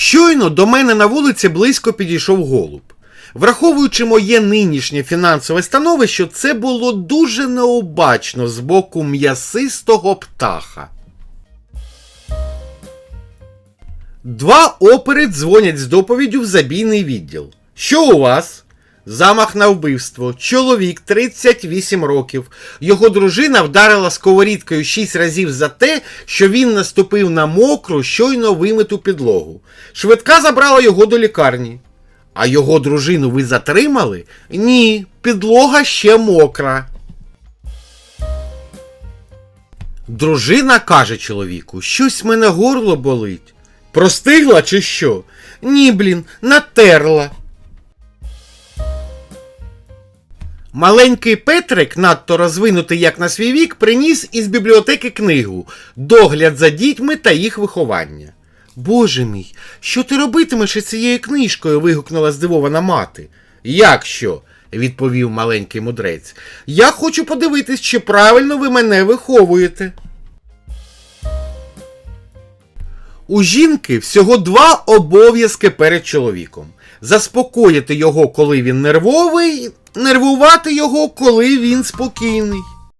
Щойно до мене на вулиці близько підійшов голуб. Враховуючи моє нинішнє фінансове становище, це було дуже необачно з боку м'ясистого птаха. Два опери дзвонять з доповіддю в забійний відділ. Що у вас? Замах на вбивство. Чоловік 38 років. Його дружина вдарила сковорідкою 6 разів за те, що він наступив на мокру, щойно вимиту підлогу. Швидка забрала його до лікарні. А його дружину ви затримали? Ні, підлога ще мокра. Дружина каже чоловіку, щось мене горло болить. Простигла чи що? Ні, блін, натерла. Маленький Петрик, надто розвинутий як на свій вік, приніс із бібліотеки книгу Догляд за дітьми та їх виховання. Боже мій, що ти робитимеш із цією книжкою? вигукнула здивована мати. Як що? відповів маленький мудрець. Я хочу подивитись, чи правильно ви мене виховуєте. У жінки всього два обов'язки перед чоловіком: заспокоїти його, коли він нервовий, нервувати його, коли він спокійний.